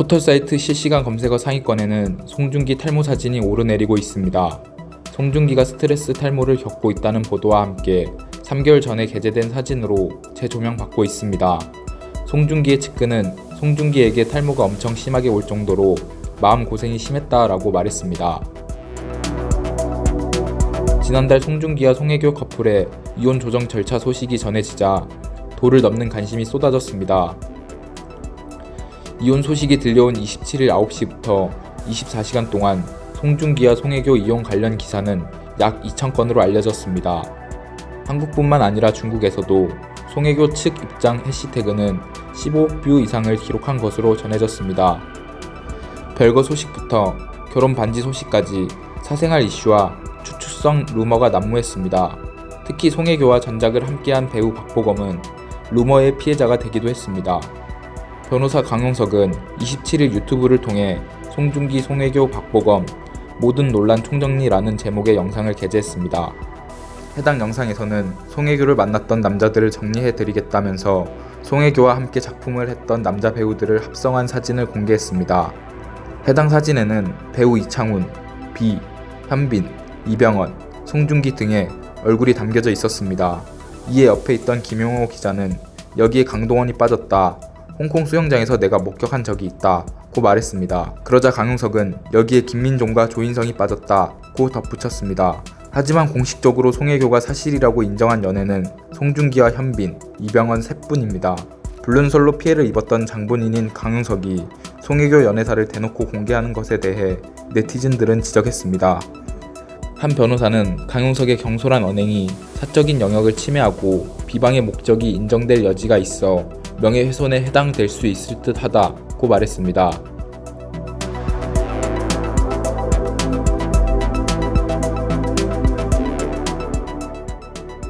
포털사이트 실시간 검색어 상위권에는 송중기 탈모 사진이 오르내리고 있습니다. 송중기가 스트레스 탈모를 겪고 있다는 보도와 함께 3개월 전에 게재된 사진으로 재조명받고 있습니다. 송중기의 측근은 송중기에게 탈모가 엄청 심하게 올 정도로 마음 고생이 심했다라고 말했습니다. 지난달 송중기와 송혜교 커플의 이혼 조정 절차 소식이 전해지자 도를 넘는 관심이 쏟아졌습니다. 이혼 소식이 들려온 27일 9시부터 24시간 동안 송중기와 송혜교 이혼 관련 기사는 약 2,000건으로 알려졌습니다. 한국뿐만 아니라 중국에서도 송혜교 측 입장 해시태그는 15억 뷰 이상을 기록한 것으로 전해졌습니다. 별거 소식부터 결혼 반지 소식까지 사생활 이슈와 추추성 루머가 난무했습니다. 특히 송혜교와 전작을 함께한 배우 박보검은 루머의 피해자가 되기도 했습니다. 변호사 강용석은 27일 유튜브를 통해 송중기, 송혜교, 박보검 모든 논란 총정리라는 제목의 영상을 게재했습니다. 해당 영상에서는 송혜교를 만났던 남자들을 정리해드리겠다면서 송혜교와 함께 작품을 했던 남자 배우들을 합성한 사진을 공개했습니다. 해당 사진에는 배우 이창훈, 비, 현빈, 이병헌, 송중기 등의 얼굴이 담겨져 있었습니다. 이에 옆에 있던 김용호 기자는 여기에 강동원이 빠졌다. 홍콩 수영장에서 내가 목격한 적이 있다. 고 말했습니다. 그러자 강용석은 여기에 김민종과 조인성이 빠졌다. 고 덧붙였습니다. 하지만 공식적으로 송혜교가 사실이라고 인정한 연애는 송중기와 현빈, 이병헌 셋뿐입니다. 불륜설로 피해를 입었던 장본인인 강용석이 송혜교 연애사를 대놓고 공개하는 것에 대해 네티즌들은 지적했습니다. 한 변호사는 강용석의 경솔한 언행이 사적인 영역을 침해하고 비방의 목적이 인정될 여지가 있어 명예훼손에 해당될 수 있을 듯 하다고 말했습니다.